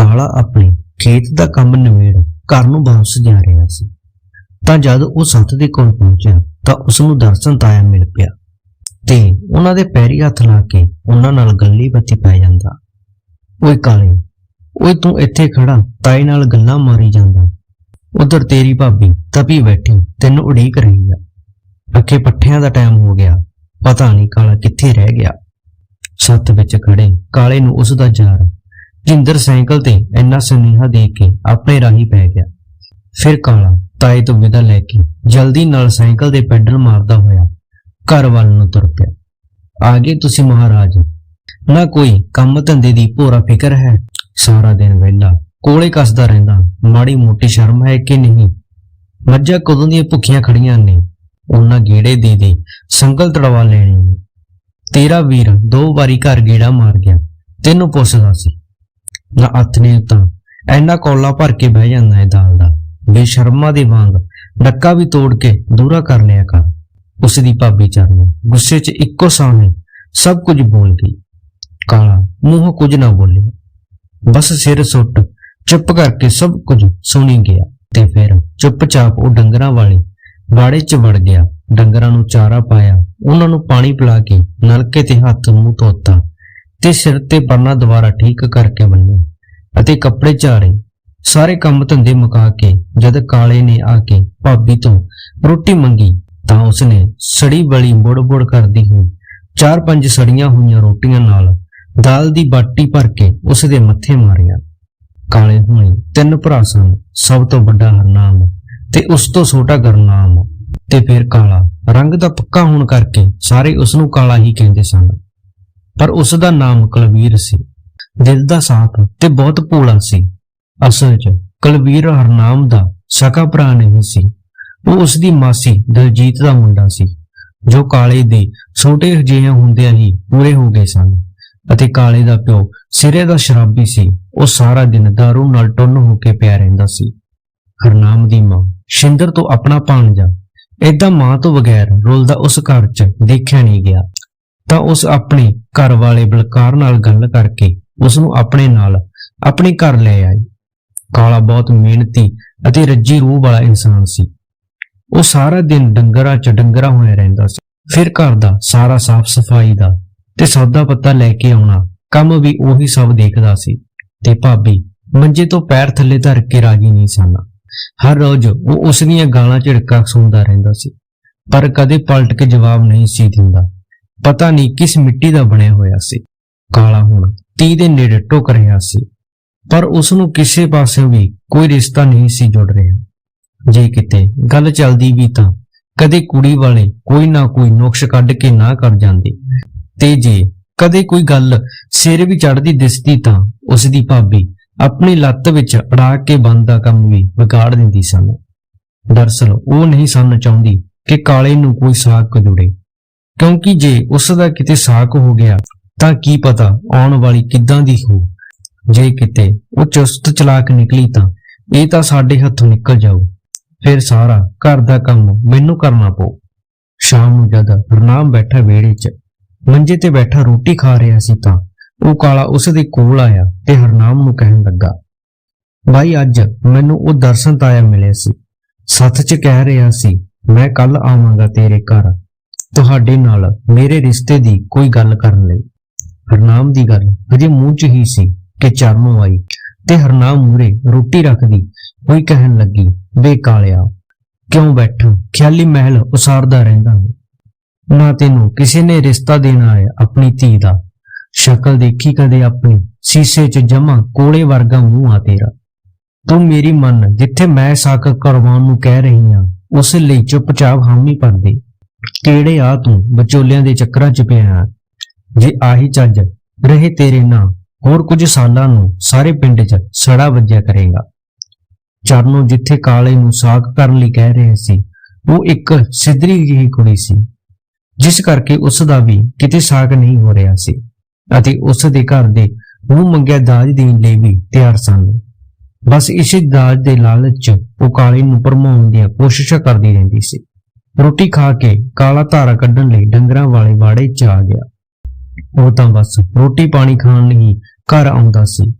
ਕਾਲਾ ਆਪਣੇ ਖੇਤ ਦਾ ਕੰਮ ਨਿਬੇੜ ਘਰ ਨੂੰ ਵਾਪਸ ਜਾ ਰਿਹਾ ਸੀ। ਤਾਂ ਜਦ ਉਹ ਸੱਤ ਦੇ ਕੋਲ ਪਹੁੰਚਿਆ, ਤਾਂ ਉਸ ਨੂੰ ਦਰਸ਼ਨ ਤਾਇਆ ਮਿਲ ਪਿਆ। ਤੇ ਉਹਨਾਂ ਦੇ ਪੈਰੀ ਹੱਥ ਲਾ ਕੇ ਉਹਨਾਂ ਨਾਲ ਗੱਲੀ ਬੱਤੀ ਪੈ ਜਾਂਦਾ। ਓਏ ਕਾਲੇ, ਓਏ ਤੂੰ ਇੱਥੇ ਖੜਾ ਤਾਏ ਨਾਲ ਗੱਲਾਂ ਮਾਰੀ ਜਾਂਦਾ। ਉਧਰ ਤੇਰੀ ਭਾਬੀ ਤਪੀ ਬੈਠੀ, ਤੈਨੂੰ ਉਡੀਕ ਰਹੀ ਆ। ਅੱਖੇ ਪੱਠਿਆਂ ਦਾ ਟਾਈਮ ਹੋ ਗਿਆ, ਪਤਾ ਨਹੀਂ ਕਾਲਾ ਕਿੱਥੇ ਰਹਿ ਗਿਆ। ਛੱਤ ਵਿੱਚ ਖੜੇ ਕਾਲੇ ਨੂੰ ਉਸ ਦਾ ਯਾਰ ਜਿੰਦਰ ਸਾਈਕਲ ਤੇ ਇੰਨਾ ਸੁਨੇਹਾ ਦੇ ਕੇ ਆਪਣੇ ਰਾਹੀ ਪੈ ਗਿਆ। ਫਿਰ ਕਾਲਾ ਤਾਏ ਤੋਂ ਵਿਦਾ ਲੈ ਕੇ ਜਲਦੀ ਨਾਲ ਸਾਈਕਲ ਦੇ ਪੈਡਲ ਮਾਰਦਾ ਹੋਇਆ ਘਰ ਵੱਲ ਨੂੰ ਤੁਰ ਪਿਆ। ਆਗੇ ਤੁਸੀਂ ਮਹਾਰਾਜ, ਨਾ ਕੋਈ ਕੰਮ ਧੰਦੇ ਦੀ ਭੋਰਾ ਫਿਕਰ ਹੈ? ਸਾਰਾ ਦਿਨ ਵਿਹਲਾ, ਕੋਲੇ ਕੱਸਦਾ ਰਹਿੰਦਾ, ਮਾੜੀ ਮੋਟੀ ਸ਼ਰਮ ਹੈ ਕਿ ਨਹੀਂ? ਮੱਝਾਂ ਕਦੋਂ ਦੀਆਂ ਭੁੱਖੀਆਂ ਖੜੀਆਂ ਨੇ? ਉਹਨਾਂ ਗੇੜੇ ਦੇ ਦੇ ਸੰਗਲ ਤੜਵਾ ਲੈਣੀ ਤੇਰਾ ਵੀਰ ਦੋ ਵਾਰੀ ਘਰ ਗੇੜਾ ਮਾਰ ਗਿਆ, ਤੈਨੂੰ ਪੁੱਛਦਾ ਸੀ ਨਾ ਹੱਥ ਨੇ ਤਾਂ ਐਨਾ ਕੌਲਾ ਭਰ ਕੇ ਬਹਿ ਜਾਂਦਾ ਹੈ ਦਾਲ ਦਾ। ਬੇਸ਼ਰਮਾ ਦੇ ਵਾਂਗ ਡੱਕਾ ਵੀ ਤੋੜ ਕੇ ਦੂਰਾ ਕਰ ਲਿਆ ਕਰ। ਉਸ ਦੀ ਭਾਬੀ ਚਰਨ ਗੁੱਸੇ 'ਚ ਇੱਕੋ ਸਾਹਮਣੇ ਸਭ ਕੁਝ ਬੋਲ ਗਈ। ਕਾਲਾ ਮੂੰਹ ਕੁਝ ਨਾ ਬੋਲਿਆ। ਬਸ ਸਿਰ ਸੁੱਟ ਚੁੱਪ ਕਰਕੇ ਸਭ ਕੁਝ ਸੁਣੀ ਗਿਆ ਤੇ ਫਿਰ ਚੁੱਪਚਾਪ ਉਹ ਡੰਗਰਾਂ ਵਾਲੇ ਬਾੜੇ 'ਚ ਵੜ ਗਿਆ। ਡੰਗਰਾਂ ਨੂੰ ਚਾਰਾ ਪਾਇਆ। ਉਹਨਾਂ ਨੂੰ ਪਾਣੀ ਪਿਲਾ ਕੇ ਨਲਕੇ ਤੇ ਹੱਥ ਮੂੰਹ ਧੋਤਾ ਤੇ ਸਿਰ ਤੇ ਪਰਨਾ ਦੁਬਾਰਾ ਠੀਕ ਕਰਕੇ ਬੰਨਿਆ ਅਤੇ ਕੱਪੜੇ ਝਾੜੇ, ਸਾਰੇ ਕੰਮ ਧੰਦੇ ਮੁਕਾ ਕੇ, ਜਦ ਕਾਲੇ ਨੇ ਆ ਕੇ ਭਾਬੀ ਤੋਂ ਰੋਟੀ ਮੰਗੀ, ਤਾਂ ਉਸਨੇ ਸੜੀ ਬਲੀ ਬੁੜ-ਬੁੜ ਕਰਦੀ ਹੋਈ ਚਾਰ ਪੰਜ ਸੜੀਆਂ ਹੋਈਆਂ ਰੋਟੀਆਂ ਨਾਲ ਦਾਲ ਦੀ ਬਾਟੀ ਭਰ ਕੇ ਉਸ ਦੇ ਮੱਥੇ ਮਾਰਿਆ। ਕਾਲੇ ਹੋਣੇ ਤਿੰਨ ਭਰਾ ਸਨ, ਸਭ ਤੋਂ ਵੱਡਾ ਹਰਨਾਮ ਤੇ ਉਸ ਤੋਂ ਛੋਟਾ ਗਰਨਾਮ ਤੇ ਫਿਰ ਕਾਲਾ। ਰੰਗ ਦਾ ਪੱਕਾ ਹੋਣ ਕਰਕੇ ਸਾਰੇ ਉਸ ਨੂੰ ਕਾਲਾ ਹੀ ਕਹਿੰਦੇ ਸਨ। ਪਰ ਉਸ ਦਾ ਨਾਮ ਕੁਲਵੀਰ ਸੀ। ਦਿਲ ਦਾ ਸਾਥ ਤੇ ਬਹੁਤ ਭੋਲਾ ਸੀ। ਅਸਲ 'ਚ ਕੁਲਵੀਰ ਹਰਨਾਮ ਦਾ ਸਕਾ ਭਰਾ ਨਹੀਂ ਸੀ। ਉਹ ਉਸ ਦੀ ਮਾਸੀ ਦਲਜੀਤ ਦਾ ਮੁੰਡਾ ਸੀ, ਜੋ ਕਾਲੇ ਦੇ ਛੋਟੇ ਜਿਹੇ ਹੁੰਦਿਆਂ ਹੀ ਪੂਰੇ ਹੋ ਗਏ ਸਨ ਅਤੇ ਕਾਲੇ ਦਾ ਪਿਓ ਸਿਰੇ ਦਾ ਸ਼ਰਾਬੀ ਸੀ। ਉਹ ਸਾਰਾ ਦਿਨ ਦਾਰੂ ਨਾਲ ਟੁੰਨ ਹੋ ਕੇ ਪਿਆ ਰਹਿੰਦਾ ਸੀ। ਹਰਨਾਮ ਦੀ ਮਾਂ ਸ਼ਿੰਦਰ ਤੋਂ ਆਪਣਾ ਭਾਣਜਾ, ਏਦਾਂ ਮਾਂ ਤੋਂ ਬਗੈਰ ਰੁਲਦਾ ਉਸ ਘਰ 'ਚ ਦੇਖਿਆ ਨਹੀਂ ਗਿਆ। ਤਾਂ ਉਸ ਆਪਣੇ ਘਰ ਵਾਲੇ ਬਲਕਾਰ ਨਾਲ ਗੱਲ ਕਰਕੇ ਉਸ ਨੂੰ ਆਪਣੇ ਨਾਲ, ਆਪਣੇ ਘਰ ਲੈ ਆਈ। ਕਾਲਾ ਬਹੁਤ ਮਿਹਨਤੀ ਅਤੇ ਰੱਜੀ ਰੂਹ ਵਾਲਾ ਇਨਸਾਨ ਸੀ। ਉਹ ਸਾਰਾ ਦਿਨ ਡੰਗਰਾਂ 'ਚ ਡੰਗਰਾ ਹੋਇਆ ਰਹਿੰਦਾ ਸੀ। ਫਿਰ ਘਰ ਦਾ ਸਾਰਾ ਸਾਫ਼ ਸਫ਼ਾਈ ਦਾ ਤੇ ਸੌਦਾ ਪੱਤਾ ਲੈ ਕੇ ਆਉਣਾ, ਕੰਮ ਵੀ ਉਹੀ ਸਭ ਦੇਖਦਾ ਸੀ। ਤੇ ਭਾਬੀ, ਮੰਜੇ ਤੋਂ ਪੈਰ ਥੱਲੇ ਧਰ ਕੇ ਰਾਜੀ ਨਹੀਂ ਸਨ ਹਰ ਰੋਜ਼ ਉਹ ਉਸ ਦੀਆਂ ਗਾਲਾਂ ਝਿੜਕਾਂ ਸੁਣਦਾ ਰਹਿੰਦਾ ਸੀ। ਪਰ ਕਦੇ ਪਲਟ ਕੇ ਜਵਾਬ ਨਹੀਂ ਸੀ ਦਿੰਦਾ। ਪਤਾ ਨਹੀਂ ਕਿਸ ਮਿੱਟੀ ਦਾ ਬਣਿਆ ਹੋਇਆ ਸੀ। ਕਾਲਾ ਹੋਣਾ 30 ਦੇ ਨੇੜੇ ਟੁੱਕ ਰਿਹਾ ਸੀ, ਪਰ ਉਸ ਨੂੰ ਕਿਸੇ ਪਾਸੇ ਵੀ ਕੋਈ ਰਿਸ਼ਤਾ ਨਹੀਂ ਸੀ ਜੁੜ ਰਿਹਾ। ਜੇ ਕਿਤੇ ਗੱਲ ਚੱਲਦੀ ਵੀ ਤਾਂ ਕਦੇ ਕੁੜੀ ਵਾਲੇ ਕੋਈ ਨਾ ਕੋਈ ਨੁਕਸ ਕੱਢ ਕੇ ਨਾ ਕਰ ਜਾਂਦੇ, ਤੇ ਜੇ ਕਦੇ ਕੋਈ ਗੱਲ ਸਿਰ ਵੀ ਚੜਦੀ ਦਿਸਦੀ ਤਾਂ ਉਸ ਦੀ ਭਾਬੀ ਆਪਣੀ ਲੱਤ ਵਿੱਚ ਅੜਾ ਕੇ ਬੰਦ ਦਾ ਕੰਮ ਵੀ ਵਿਗਾੜ ਦਿੰਦੀ ਸਨ। ਦਰਸਲ ਉਹ ਨਹੀਂ ਸਨ ਚਾਹੁੰਦੀ ਕਿ ਕਾਲੇ ਨੂੰ ਕੋਈ ਸਾਕ ਜੁੜੇ, ਕਿਉਂਕਿ ਜੇ ਉਸ ਦਾ ਕਿਤੇ ਸਾਕ ਹੋ ਗਿਆ ਤਾਂ ਕੀ ਪਤਾ ਆਉਣ ਵਾਲੀ ਕਿੱਦਾਂ ਦੀ ਹੋ ਜੇ ਕਿਤੇ ਉਹ ਚੁਸਤ ਚਲਾਕ ਨਿਕਲੀ ਤਾਂ ਇਹ ਤਾਂ ਸਾਡੇ ਹੱਥੋਂ ਨਿਕਲ ਜਾਊ। ਫਿਰ ਸਾਰਾ ਘਰ ਦਾ ਕੰਮ ਮੈਨੂੰ ਕਰਨਾ ਪਊ। ਸ਼ਾਮ ਨੂੰ ਜਦ ਹਰਨਾਮ ਬੈਠਾ ਵਿਹੜੇ 'ਚ, ਮੰਜੇ ਤੇ ਬੈਠਾ ਰੋਟੀ ਖਾ ਰਿਹਾ ਸੀ ਤਾਂ ਉਹ ਕਾਲਾ ਉਸ ਦੇ ਕੋਲ ਆਇਆ ਤੇ ਹਰਨਾਮ ਨੂੰ ਕਹਿਣ ਲੱਗਾ ਭਾਈ ਅੱਜ ਮੈਨੂੰ ਉਹ ਦਰਸ਼ਨ ਤਾਇਆ ਮਿਲਿਆ ਸੀ। ਸੱਚ 'ਚ ਕਹਿ ਰਿਹਾ ਸੀ, ਮੈਂ ਕੱਲ ਆਵਾਂਗਾ ਤੇਰੇ ਘਰ। ਤੁਹਾਡੇ ਨਾਲ ਮੇਰੇ ਰਿਸ਼ਤੇ ਦੀ ਕੋਈ ਗੱਲ ਕਰਨ ਲਈ। ਹਰਨਾਮ ਦੀ ਗੱਲ ਹਜੇ ਮੂੰਹ 'ਚ ਹੀ ਸੀ ਕਿ ਚਰਨੋਂ ਆਈ ਤੇ ਹਰਨਾਮ ਮੂਰੇ ਰੋਟੀ ਰੱਖਦੀ ਹੋਈ ਕਹਿਣ ਲੱਗੀ, ਵੇ ਕਾਲਿਆ, ਕਿਉਂ ਬੈਠਾ? ਖਿਆਲੀ ਮਹਿਲ ਉਸਾਰਦਾ ਰਹਿੰਦਾ ਨਾ ਤੈਨੂੰ ਕਿਸੇ ਨੇ ਰਿਸ਼ਤਾ ਦੇਣਾ ਹੈ ਆਪਣੀ ਧੀ ਦਾ। ਸ਼ਕਲ ਦੇਖੀ ਕਦੇ ਆਪਣੀ? ਸੀਸੇ 'ਚ ਜਮਾ ਕੋਲੇ ਵਰਗਾ ਮੂੰਹ ਆ ਤੇਰਾ। ਤੂੰ ਮੇਰੀ ਮੰਨ, ਜਿੱਥੇ ਮੈਂ ਸਾਕ ਕਰਵਾਉਣ ਨੂੰ ਕਹਿ ਰਹੀ ਹਾਂ, ਉਸ ਲਈ ਚੁੱਪਚਾਪ ਹਾਮੀ ਭਰਦੇ। ਕਿਹੜੇ ਆ ਤੂੰ? ਵਿਚੋਲਿਆਂ ਦੇ ਚੱਕਰਾਂ 'ਚ ਪਿਆ ਜੇ ਆਹੀ ਚੱਜ ਰਹੇ ਤੇਰੇ ਨਾਂ, ਹੋਰ ਕੁਝ ਸਾਲਾਂ ਨੂੰ ਸਾਰੇ ਪਿੰਡ 'ਚ ਸੜਾ ਵੱਜਿਆ ਕਰੇਗਾ। ਚਰਨੋਂ ਜਿੱਥੇ ਕਾਲੇ ਨੂੰ ਸਾਗ ਕਰਨ ਲਈ ਕਹਿ ਰਹੇ ਸੀ, ਉਹ ਇੱਕ ਸਿੱਧਰੀ ਜਿਹੀ ਕੁੜੀ ਸੀ, ਜਿਸ ਕਰਕੇ ਉਸ ਦਾ ਵੀ ਕਿਤੇ ਸਾਕ ਨਹੀਂ ਹੋ ਰਿਹਾ ਸੀ ਅਤੇ ਉਸ ਦੇ ਘਰ ਦੇ ਮੂੰਹ ਮੰਗਿਆ ਦਾਜ ਦੇਣ ਲਈ ਵੀ ਤਿਆਰ ਸਨ। ਬਸ ਇਸੇ ਦਾਜ ਦੇ ਲਾਲਚ 'ਚ ਉਹ ਕਾਲੇ ਨੂੰ ਭਰਮਾਉਣ ਦੀਆਂ ਕੋਸ਼ਿਸ਼ਾਂ ਕਰਦੀ ਰਹਿੰਦੀ ਸੀ। ਰੋਟੀ ਖਾ ਕੇ ਕਾਲਾ ਧਾਰਾ ਕੱਢਣ ਲਈ ਡੰਗਰਾਂ ਵਾਲੇ ਬਾੜੇ 'ਚ ਆ ਗਿਆ। ਉਹ ਤਾਂ ਬਸ ਰੋਟੀ ਪਾਣੀ ਖਾਣ ਲਈ ਘਰ ਆਉਂਦਾ ਸੀ।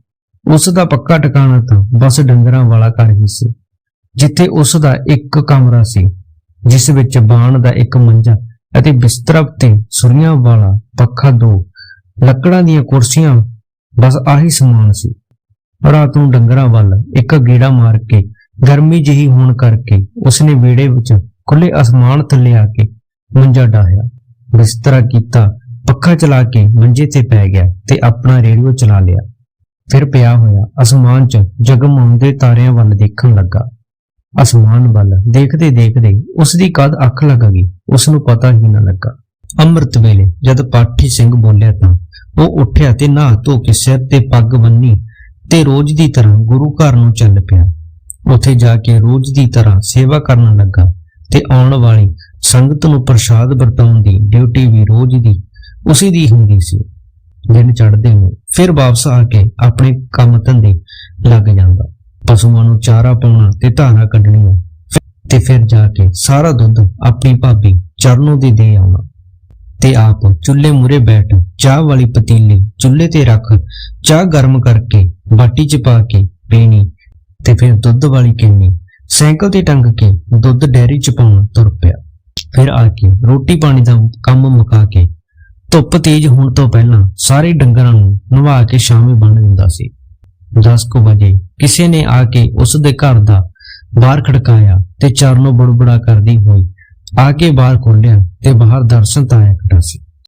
ਉਸ ਦਾ ਪੱਕਾ ਟਿਕਾਣਾ ਤਾਂ ਬਸ ਡੰਗਰਾਂ ਵਾਲਾ ਘਰ ਹੀ ਸੀ, ਜਿੱਥੇ ਉਸ ਦਾ ਇੱਕ ਕਮਰਾ ਸੀ, ਜਿਸ ਵਿੱਚ ਬਾਣ ਦਾ ਇੱਕ ਮੰਜਾ ਅਤੇ ਬਿਸਤਰਾ ਤੇ ਸੁਰੀਆਂ ਵਾਲਾ ਪੱਖਾ ਦੋ ਲੱਕੜਾਂ ਦੀਆਂ ਕੁਰਸੀਆਂ, ਬਸ ਆਹੀ ਸਮਾਨ ਸੀ। ਰਾਤ ਨੂੰ ਡੰਗਰਾਂ ਵੱਲ ਇੱਕ ਗੇੜਾ ਮਾਰ ਕੇ, ਗਰਮੀ ਜਿਹੀ ਹੋਣ ਕਰਕੇ ਉਸਨੇ ਵਿਹੜੇ ਵਿੱਚ ਖੁੱਲੇ ਅਸਮਾਨ ਥੱਲੇ ਆ ਕੇ ਮੰਜਾ ਡਾਹਿਆ। ਬਿਸਤਰਾ ਕੀਤਾ ਪੱਖਾ ਚਲਾ ਕੇ ਮੰਜੇ ਤੇ ਪੈ ਗਿਆ ਤੇ ਆਪਣਾ ਰੇਡੀਓ ਚਲਾ ਲਿਆ। ਫਿਰ ਪਿਆ ਹੋਇਆ ਅਸਮਾਨ 'ਚ ਜਗਮਗਾਉਂਦੇ ਤਾਰਿਆਂ ਵੱਲ ਦੇਖਣ ਲੱਗਾ। ਅਸਮਾਨ ਵੱਲ ਦੇਖਦੇ ਦੇਖਦੇ ਉਸ ਦੀ ਕਦ ਅੱਖ ਲੱਗ ਗਈ ਉਸ ਨੂੰ ਪਤਾ ਹੀ ਨਾ ਲੱਗਾ। ਅੰਮ੍ਰਿਤ ਵੇਲੇ ਜਦ ਪਾਠੀ ਸਿੰਘ ਬੋਲਿਆ ਤਾਂ ਉਹ ਉੱਠਿਆ ਤੇ ਨਹਾ ਧੋ ਕੇ ਸਿਰ ਤੇ ਪੱਗ ਬੰਨੀ ਤੇ ਰੋਜ਼ ਦੀ ਤਰ੍ਹਾਂ ਗੁਰੂ ਘਰ ਨੂੰ ਚੱਲ ਪਿਆ। ਉੱਥੇ ਜਾ ਕੇ ਰੋਜ਼ ਦੀ ਤਰ੍ਹਾਂ ਸੇਵਾ ਕਰਨ ਲੱਗਾ ਤੇ ਆਉਣ ਵਾਲੀ ਸੰਗਤ ਨੂੰ ਪ੍ਰਸ਼ਾਦ ਵਰਤਾਉਣ ਦੀ ਡਿਊਟੀ ਵੀ ਰੋਜ਼ ਦੀ ਉਸੇ ਦੀ ਹੁੰਦੀ ਸੀ। ਦਿਨ ਚੜ੍ਹਦੇ ਨੇ ਫਿਰ ਵਾਪਸ ਆ ਕੇ ਆਪਣੇ ਕੰਮ ਧੰਦੇ ਲੱਗ ਜਾਂਦਾ। ਪਸ਼ੂਆਂ ਨੂੰ ਚਾਰਾ ਪਾਉਣਾ ਤੇ ਧਾਰਾਂ ਕੱਢਣੀਆਂ ਤੇ ਫਿਰ ਜਾ ਕੇ ਸਾਰਾ ਦੁੱਧ ਆਪਣੀ ਭਾਬੀ ਚਰਨੋਂ ਦੇ ਦੇ ਆਉਣਾ। ਤੇ ਆਪ ਚੁੱਲ੍ਹੇ ਮੂਰੇ ਬੈਠ ਚਾਹ ਵਾਲੀ ਪਤੀਲੀ ਚੁੱਲ੍ਹੇ ਤੇ ਰੱਖ ਚਾਹ ਗਰਮ ਕਰਕੇ ਬਾਟੀ 'ਚ ਪਾ ਕੇ ਪੀਣੀ ਤੇ ਫਿਰ ਦੁੱਧ ਵਾਲੀ ਕਿੰਨੀ ਸਾਈਕਲ ਤੇ ਟੰਗ ਕੇ ਦੁੱਧ ਡੈਰੀ 'ਚ ਪਾਉਣ ਤੁਰ ਪਿਆ। ਫਿਰ ਆ ਕੇ ਰੋਟੀ ਪਾਣੀ ਦਾ ਕੰਮ ਮੁਕਾ ਕੇ ਧੁੱਪ ਤੇਜ਼ ਹੋਣ ਤੋਂ ਪਹਿਲਾਂ ਸਾਰੇ ਡੰਗਰਾਂ ਨੂੰ ਨਵਾ ਕੇ ਸ਼ਾਮੇ ਬੰਨ ਦਿੰਦਾ ਸੀ। 10 ਕੁ ਵਜੇ ਕਿਸੇ ਨੇ ਆ ਕੇ ਉਸ ਦੇ ਘਰ ਦਾ ਬਾਹਰ ਖੜਕਾਇਆ ਤੇ ਚਰਨੋਂ ਬੜਬੜਾ ਕਰਦੀ ਹੋਈ ਆ ਕੇ ਬਾਹਰ ਖੋਲਿਆ ਤੇ ਬਾਹਰ ਦਰਸ਼ਨ ਤਾਇਆ ਖੜਾ ਸੀ।